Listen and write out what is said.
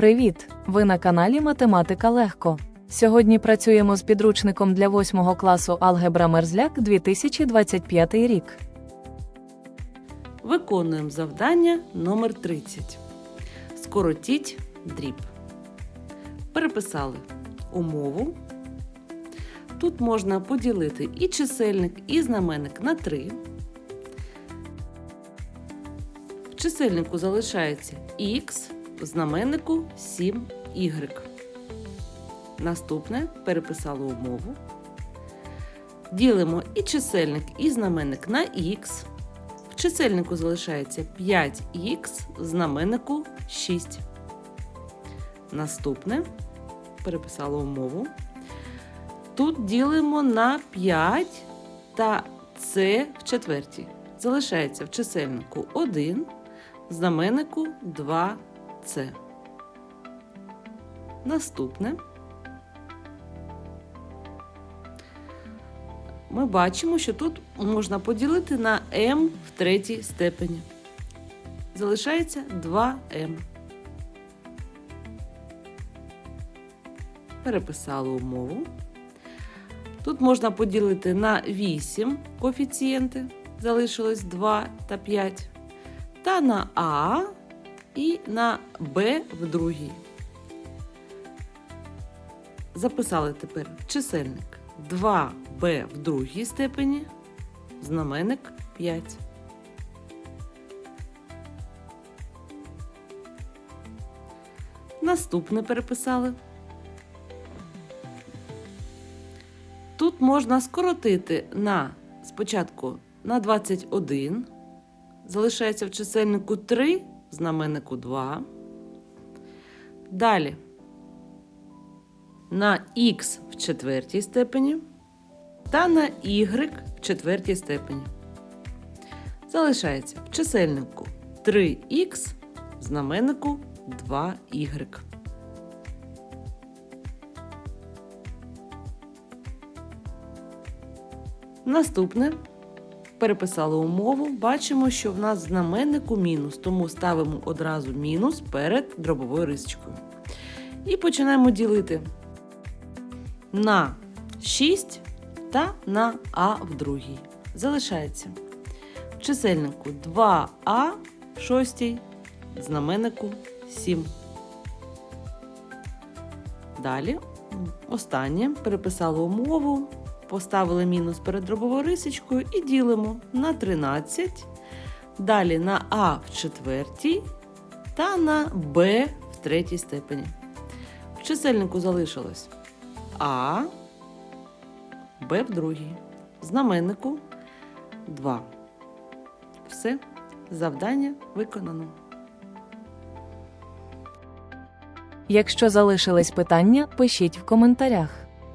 Привіт! Ви на каналі Математика Легко. Сьогодні працюємо з підручником для 8 класу Алгебра Мерзляк 2025 рік. Виконуємо завдання номер 30. Скоротіть дріб. Переписали умову. Тут можна поділити і чисельник, і знаменник на 3. В чисельнику залишається х, знаменнику 7y. Наступне переписали умову. Ділимо і чисельник, і знаменник на х. В чисельнику залишається 5х, в знаменнику 6. Наступне переписали умову. Тут ділимо на 5 та це в четвертій. Залишається в чисельнику 1, в знаменнику 2c. Наступне. Ми бачимо, що тут можна поділити на m в третій степені. Залишається 2m. Переписали умову. Тут можна поділити на 8 коефіцієнти, залишилось 2 та 5, та на А і на Б в другій. Записали тепер чисельник 2b в другій степені, знаменник 5. Наступне переписали. Тут можна скоротити на спочатку на 21, залишається в чисельнику 3, в знаменнику 2. Далі на х в четвертій степені та на y в четвертій степені. Залишається в чисельнику 3х, в знаменнику 2y. Наступне переписали умову. Бачимо, що в нас в знаменнику мінус, тому ставимо одразу мінус перед дробовою рисочкою. І починаємо ділити на 6 та на А в другій. Залишається в чисельнику 2А в шостій, знаменнику 7. Далі останнє переписали умову, поставили мінус перед дробовою рисочкою і ділимо на 13, далі на А в четвертій та на Б в третій степені. В чисельнику залишилось а, Б в другій. Знаменнику 2. Все. Завдання виконано. Якщо залишились питання, пишіть в коментарях.